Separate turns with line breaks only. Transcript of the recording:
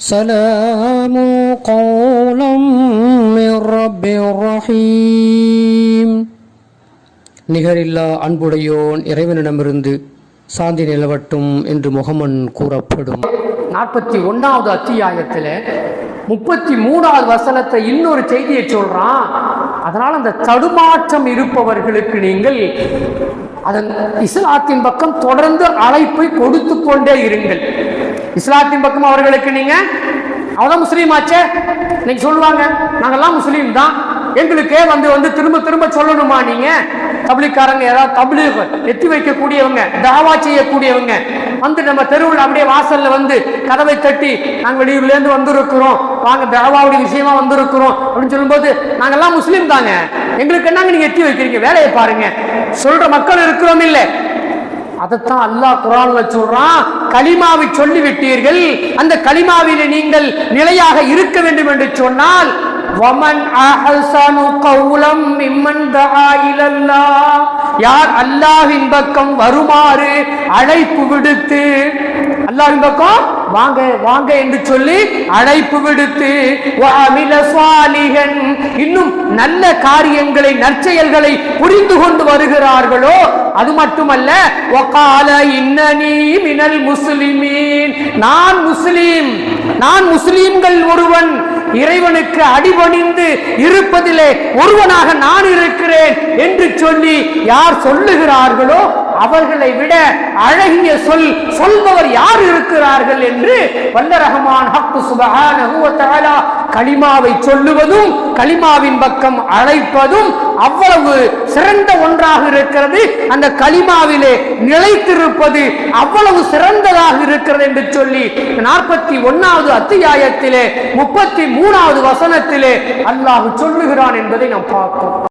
سلام قولا من رب رحيم நிகரில்லா அன்புடையோன் இறைவனிடமிருந்து சாந்தி நிலவட்டும் என்று முகமன் கூறப்படும்
நாற்பத்தி ஒன்னாவது அத்தியாயத்துல முப்பத்தி மூணாவது வசனத்தை இன்னொரு செய்தியை சொல்றான் அதனால அந்த தடுமாற்றம் இருப்பவர்களுக்கு நீங்கள் அதன் இஸ்லாத்தின் பக்கம் தொடர்ந்து அழைப்பை கொடுத்து கொண்டே இருங்கள் இஸ்லாத்தின் பக்கம் அவர்களுக்கு நீங்க அவதான் முஸ்லீம் ஆச்சே நீங்க சொல்லுவாங்க நாங்கெல்லாம் முஸ்லீம் தான் எங்களுக்கே வந்து வந்து திரும்ப திரும்ப சொல்லணுமா நீங்க? தபிலிக்காரங்க ஏதாவது தபிலீக் எத்தி வைக்கக்கூடியவங்க தாவா செய்யக்கூடியவங்க வந்து நம்ம தெருவில் அப்படியே வாசல்ல வந்து கதவை தட்டி நாங்கள் வெளியூர்லேருந்து வந்திருக்கிறோம். வாங்க தாவாவுடைய விஷயமா வந்திருக்கிறோம் அப்படின்னு சொல்லும்போது நாங்கெல்லாம் முஸ்லீம் தாங்க எங்களுக்கு என்னங்க நீங்க எத்தி வைக்கிறீங்க? வேலையை பாருங்க. சொல்ற மக்கள் இருக்கிறோம் இல்லை. அதைத்தான் அல்லாஹ் குரான்ல சொல்றான். களிமாவை சொல்லிவிட்டீர்கள். அந்த களிமாவிலே நீங்கள் நிலையாக இருக்க வேண்டும் என்று சொன்னால் வமன் அஹ்சனு கௌலம் மிம்மன் தஆ இலல்லாஹ். யார் அல்லாஹ்வின் பக்கம் வருமாறு அழைப்பு விடுத்து அல்லாஹ்வின் பக்கம்? வாங்க வாங்க என்று சொல்லி அழைப்பு விடுத்து வஅமில சாலிஹன் இன்னும் நல்ல காரியங்களை நற்செயல்களை புரிந்து கொண்டு வருகிறார்களோ அது மட்டுமல்ல மினல் முஸ்லிமீன். நான் முஸ்லீம் நான் முஸ்லீம்கள் ஒருவன் இறைவனுக்கு அடிபணிந்து இருப்பதிலே ஒருவனாக நான் இருக்கிறேன் என்று சொல்லி யார் சொல்லுகிறார்களோ அவர்களை விட அழகிய சொல் சொல்பவர் யார் இருக்கிறார்கள் என்று வல்ல ரஹமான் ஹக்கு சுபஹானஹு வ சொல்லுவதும் கலிமாவின் பக்கம் அழைப்பதும் அவ்வளவு சிறந்த ஒன்றாக இருக்கிறது. அந்த கலிமாவிலே நிலைத்திருப்பது அவ்வளவு சிறந்ததாக இருக்கிறது என்று சொல்லி நாற்பத்தி ஒன்னாவது அத்தியாயத்திலே முப்பத்தி மூணாவது வசனத்திலே அல்லாஹ் சொல்லுகிறான் என்பதை நாம் பார்ப்போம்.